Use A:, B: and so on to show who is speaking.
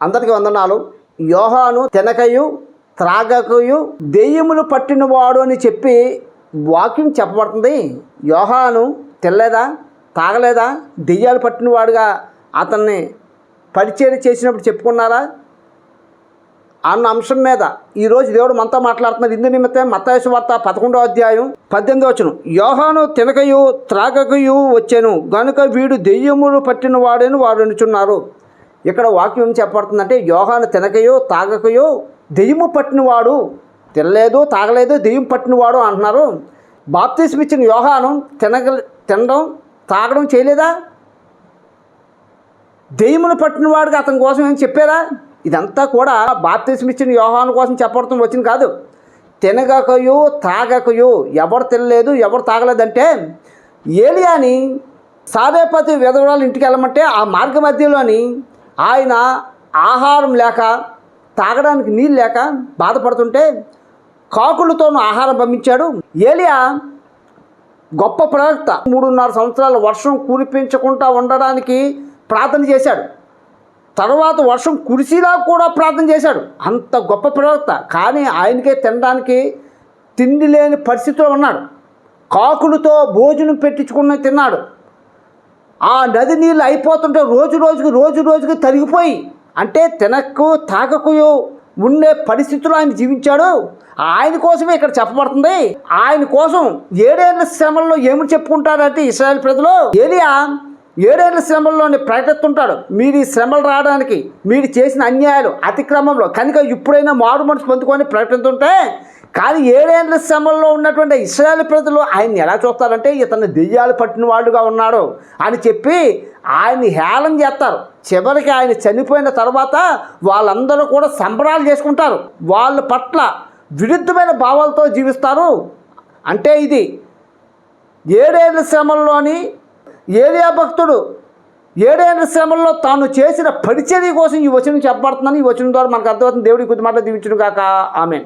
A: అందరికీ వందనాలు. యోహాను తినకయు త్రాగకయు దెయ్యములు పట్టినవాడు అని చెప్పి వాక్యం చెప్పబడుతుంది. యోహాను తినలేదా తాగలేదా దెయ్యాలు పట్టినవాడుగా అతన్ని పరిచయం చేసినప్పుడు చెప్పుకున్నారా? అన్న అంశం మీద ఈరోజు దేవుడు మనతో మాట్లాడుతున్నారు ఇందు నిమిత్తం మత్తాయసు వార్త పదకొండో అధ్యాయం పద్దెనిమిది వచ్చును యోహాను తినకయు త్రాగకయు వచ్చాను గనుక వీడు దెయ్యములు పట్టిన వాడని వాడు అనుచున్నారు. ఇక్కడ వాక్యం చెప్పబడుతుందంటే యోహాను తినకయో తాగకయో దెయ్యము పట్టినవాడు తినలేదు తాగలేదు దెయ్యం పట్టినవాడు అంటున్నారు. బాప్తీసం ఇచ్చిన యోహాను తినగ తినడం తాగడం చేయలేదా? దెయ్యమును పట్టినవాడికి అతని కోసం ఏం చెప్పారా? ఇదంతా కూడా బాప్తీసం ఇచ్చిన యోహాను కోసం చెప్పడం వచ్చింది కాదు. తినగకయో తాగకయో ఎవరు తినలేదు ఎవరు తాగలేదంటే ఏలియాని సాదేపతి విధవరాలు ఇంటికి వెళ్ళమంటే ఆ మార్గ మధ్యలోని ఆయన ఆహారం లేక తాగడానికి నీళ్ళు లేక బాధపడుతుంటే కాకులతోనూ ఆహారం పంపించాడు. ఏలియా గొప్ప ప్రవక్త. మూడున్నర సంవత్సరాలు వర్షం కురిపించకుండా ఉండడానికి ప్రార్థన చేశాడు. తర్వాత వర్షం కురిసిలా కూడా ప్రార్థన చేశాడు. అంత గొప్ప ప్రవక్త. కానీ ఆయనకే తినడానికి తిండి లేని పరిస్థితిలో ఉన్నాడు. కాకులతో భోజనం పెట్టించుకుని తిన్నాడు. ఆ నది నీళ్ళు అయిపోతుంటే రోజు రోజుకి రోజు రోజుకి తరిగిపోయి అంటే తినకు తాగకు ఉండే పరిస్థితుల్లో ఆయన జీవించాడు. ఆయన కోసమే ఇక్కడ చెప్పబడుతుంది. ఆయన కోసం ఏడేళ్ళ శ్రమల్లో ఏమి చెప్పుకుంటారంటే ఇస్రాయల్ ప్రజలు? ఏలియా ఏడేళ్ళ శ్రమల్లోని ప్రకటిస్తుంటాడు. మీరు ఈ శ్రమలు రావడానికి మీరు చేసిన అన్యాయాలు అతిక్రమంలో కనుక ఇప్పుడైనా మారు మనసు పొందుకొని ప్రకటిస్తుంటే కానీ ఏడేళ్ళ శ్రమంలో ఉన్నటువంటి ఇస్రాయల్ ప్రజలు ఆయన్ని ఎలా చూస్తారంటే ఇతను దెయ్యాలు పట్టిన వాళ్ళుగా ఉన్నాడు అని చెప్పి ఆయన్ని హేళన చేస్తారు. చివరికి ఆయన చనిపోయిన తర్వాత వాళ్ళందరూ కూడా సంబరాలు చేసుకుంటారు. వాళ్ళ పట్ల విరుద్ధమైన భావాలతో జీవిస్తారు. అంటే ఇది ఏడేళ్ళ శ్రమంలోని ఏలియా భక్తుడు ఏడేళ్ళ శ్రమంలో తాను చేసిన పరిచర్య కోసం ఈ వచనం చెప్పబడుతుందని ఈ వచనం ద్వారా మనకు అర్థమవుతుంది. దేవుడి కొద్ది మాటలు దీవించును కాక ఆమె